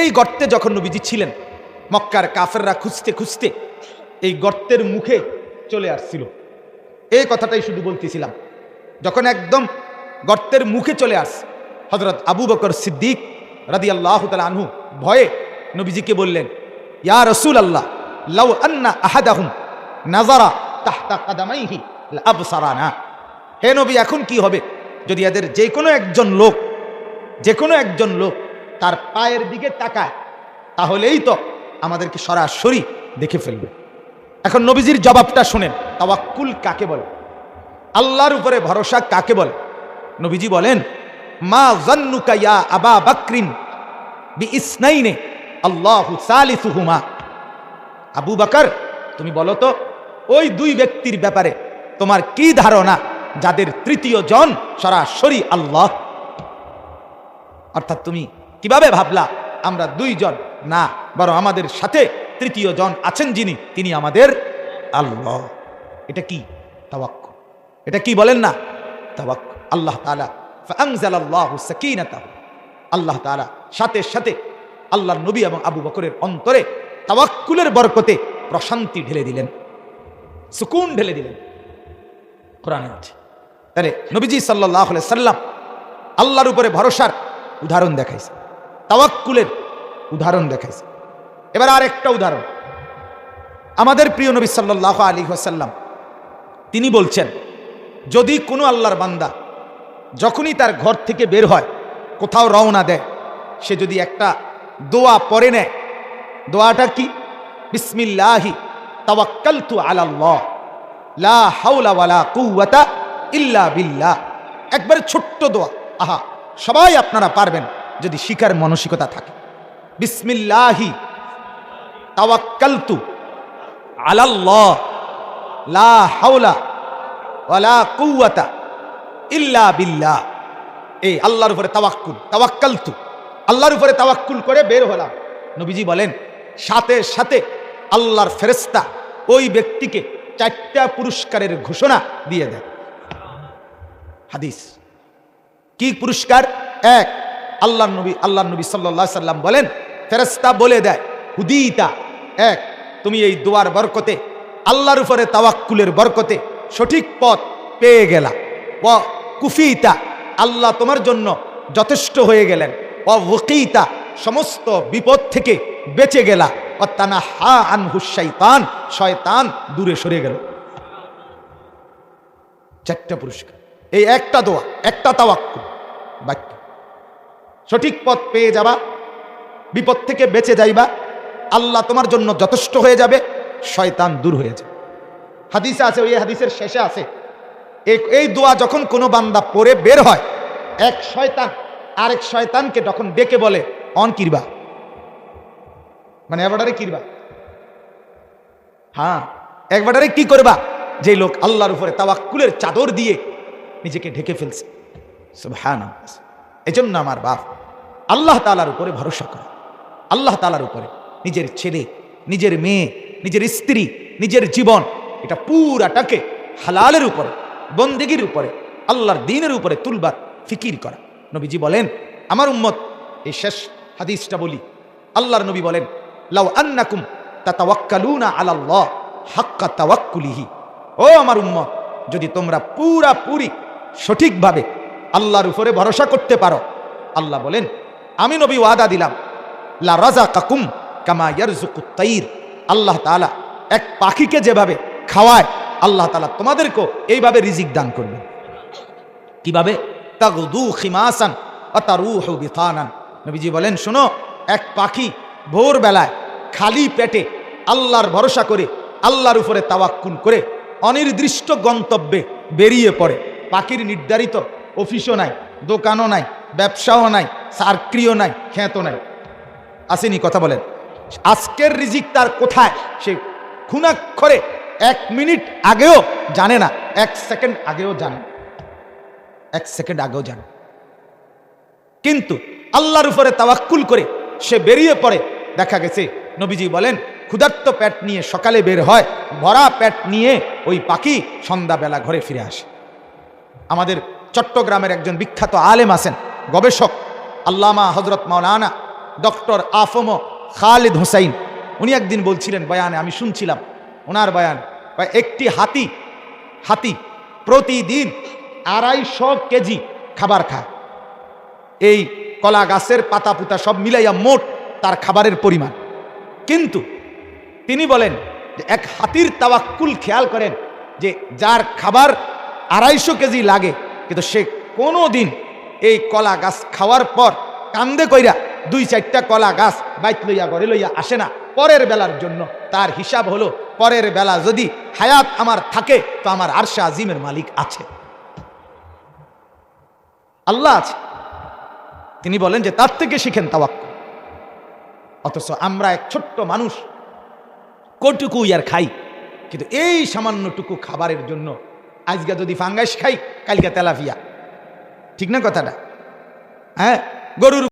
এই গর্তে যখন নবীজি ছিলেন, মক্কার কাফেররা খুঁজতে খুঁজতে এই গর্তের মুখে চলে আসছিল। এই কথাটাই শুধু বলতেছিলাম। যখন একদম গর্তের মুখে চলে আস হজরত আবু বকর সিদ্দিক রাদি আল্লাহ আনহু ভয়ে নবীজিকে বললেন, ইয়া রসুল আল্লাহ লাউ আন্না আহাদাহুম নাজারা তাহতা কাদামাইহি আবসারানা হে নবী, এখন কি হবে? যদি এদের যে কোনো একজন লোক যে কোনো একজন লোক তার পায়ের দিকে তাকায়, তাহলেই তো আমাদেরকে সরাসরি দেখে ফেলবে। এখন নবীজির জবাবটা শুনেন, তাওয়াক্কুল কাকে বলে? আল্লাহর উপরে ভরসা কাকে বলে? নবীজি বলেন, মা জান্নুকা ইয়া আবা বাকরিন বি ইসনাইনে আল্লাহু সালিসুহুমা। আবু বাকার, তুমি বলো তো, ওই দুই ব্যক্তির ব্যাপারে তোমার কি ধারণা, যাদের তৃতীয় জন সরাসরি আল্লাহ? অর্থাৎ তুমি কীভাবে ভাবলা? আমরা দুইজন না, বরং আমাদের সাথে তৃতীয় জন আছেন যিনি, তিনি আমাদের আল্লাহ। এটা কি? তাওয়াক্কুল। এটা কি বলেন না? তাওয়াক্কুল। আল্লাহ সাকিনাতাহু। আল্লাহ তাআলা সাথে সাথে আল্লাহর নবী এবং আবু বকরের অন্তরে তাওয়াক্কুলের বরকতে প্রশান্তি ঢেলে দিলেন। সুকুন ঢেলে দিলেন। কোরআনে আছে। তাহলে নবীজি সাল্লাহ সাল্লাম আল্লাহর উপরে ভরসার উদাহরণ দেখাইছে। তাওয়াক্কুলের উদাহরণ দেখাইছে। এবার আর একটা উদাহরণ। আমাদের প্রিয় নবী সাল্লাহ আলী ওয়াসাল্লাম, তিনি বলছেন, যদি কোনো আল্লাহর বান্দা যখনই তার ঘর থেকে বের হয়, কোথাও রওনা দেয়, সে যদি একটা দোয়া পরে নেয়, দোয়াটা কি? বিসমিল্লাহি তাওয়াক্কালতু আলাল্লাহ, লা হাওলা ওয়ালা কুওয়াতা ইল্লা বিল্লাহ। একবারে ছোট্ট দোয়া। আহা, সবাই আপনারা পারবেন। যদি শিকার মানসিকতা থাকে। বিসমিল্লাহি তাওয়াক্কালতু আলাল্লাহ, লা হাওলা ওয়ালা কুওয়াতা ইল্লা বিল্লাহ। এই আল্লাহর উপরে তাওয়াক্কুল, তাওয়াক্কালতু। আল্লাহর উপরে তাওয়াক্কুল করে বের হলাম। নবীজি বলেন, সাথে সাথে আল্লাহর ফেরেস্তা ওই ব্যক্তিকে চারটা পুরস্কারের ঘোষণা দিয়ে দেয় হাদিস। কি পুরস্কার? এক আল্লাহ নবী আল্লাহ নবী সাল্লাহ সাল্লাম বলেন ফেরেস্তা বলে দেয়, হুদিতা, এক, তুমি এই দোয়ার বরকতে, আল্লাহর উপরে তাওয়াক্কুলের বরকতে সঠিক পথ পেয়ে গেলা। ও কুফিতা, আল্লাহ তোমার জন্য যথেষ্ট হয়ে গেলেন। ও ওকিতা সমস্ত বিপদ থেকে বেঁচে গেলা। অত্তানা হা আন হুসাইতান শয়তান দূরে সরে গেল। চারটা পুরস্কার। এই একটা দোয়া, একটা তাওয়াক্কুল বাক্য সঠিক পথ পেয়ে যাবা, বিপদ থেকে বেঁচে যাইবা, আল্লাহ তোমার জন্য যথেষ্ট হয়ে যাবে, শয়তান দূর হয়ে যাবে। হাদিসে আছে, ওই হাদিসের শেষে আছে এই- এই দোয়া যখন কোনো বান্দা পড়ে বের হয়, এক শয়তান আরেক শয়তানকে তখন ডেকে বলে, অন কিরবা। মানে এবারে কিরবা? হ্যাঁ একবারে কি করবা? যে লোক আল্লাহর উপরে তাওয়াক্কুলের চাদর দিয়ে নিজেকে ঢেকে ফেলছে। হ্যাঁ এজন্য আমার বাপ আল্লাহ তালার উপরে ভরসা করে। আল্লাহ তালার উপরে। নিজের ছেলে, নিজের মেয়ে, নিজের স্ত্রী, নিজের জীবন, এটা পুরাটাকে হালালের উপরে, বন্দেগীর উপরে, আল্লাহর দিনের উপরে তুলবার ফিকির করা। নবীজি বলেন, আমার উম্মত, এই শেষ হাদিসটা বলি। আল্লাহর নবী বলেন, লাউ আন্নাকুম তাতাওয়াক্কালুনা আলাল্লাহ হাক্কা তাওয়াক্কুলিহি। ও আমার উম্মত, যদি তোমরা পুরা পুরি সঠিকভাবে আল্লাহর উপরে ভরসা করতে পারো, আল্লাহ বলেন আমি নবী ওয়াদা দিলাম, লা রাজা কাকুম কামা ইয়ারজুকুত তাইর আল্লাহ তাআলা এক পাখিকে যেভাবে খাওয়ায়, আল্লাহ তালা তোমাদেরকেও এইভাবে রিজিক দান করবেন। কীভাবে? নবীজি বলেন, শোনো, এক পাখি ভোরবেলায় খালি পেটে আল্লাহর ভরসা করে, আল্লাহর উপরে তাওয়াক্কুল করে, অনির্দিষ্ট গন্তব্যে বেরিয়ে পড়ে। পাখির নির্ধারিত অফিসও নাই, দোকানও নাই, ব্যবসাও নাই চাকরিও নাই খ্যাতও নাই। আসেনি, কথা বলেন। আজকের রিজিক তার কোথায়? সে খুনাক্ষরে এক মিনিট আগেও জানে না, এক সেকেন্ড আগেও জানে। এক সেকেন্ড আগেও জানে। কিন্তু আল্লাহর উপরে তাওয়াক্কুল করে সে বেরিয়ে পড়ে, দেখা গেছে, নবীজি বলেন, ক্ষুধার্ত প্যাট নিয়ে সকালে বের হয়, ভরা পেট নিয়ে ওই পাখি সন্ধ্যাবেলা ঘরে ফিরে আসে। আমাদের চট্টগ্রামের একজন বিখ্যাত আলেম আছেন, গবেষক আল্লামা হজরত মাওলানা ডক্টর আফম খালিদ হোসাইন। উনি একদিন বলছিলেন, বয়ানে, আমি শুনছিলাম ওনার বয়ান একটি হাতি হাতি প্রতিদিন আড়াইশো কেজি খাবার খায়। এই কলা গাছের পাতা পুতা সব মিলাইয়া মোট তার খাবারের পরিমাণ। কিন্তু তিনি বলেন যে, এক হাতির তাওয়াক্কুল খেয়াল করেন যে, যার খাবার আড়াইশো কেজি লাগে, কিন্তু সে কোনো দিন এই কলা গাছ খাওয়ার পর কান্দে কইরা দুই চারটা কলা গাছ বাইত লইয়া, ঘরে লইয়া আসে না। পরের বেলার জন্য তার হিসাব হলো, পরের বেলা যদি হায়াত আমার থাকে, তো আমার আরশা আজিমের মালিক আছে। আল্লাহ আছে। তিনি বলেন যে, তার থেকে শিখেন তাওয়াক্কুল। অথচ আমরা এক ছোট্ট মানুষ কটুকু আর খাই। কিন্তু এই সামান্যটুকু খাবারের জন্য আজকে যদি ফাঙ্গাস খাই, কালকে তেলাফিয়া ঠিক না কথাটা? হ্যাঁ? গরুর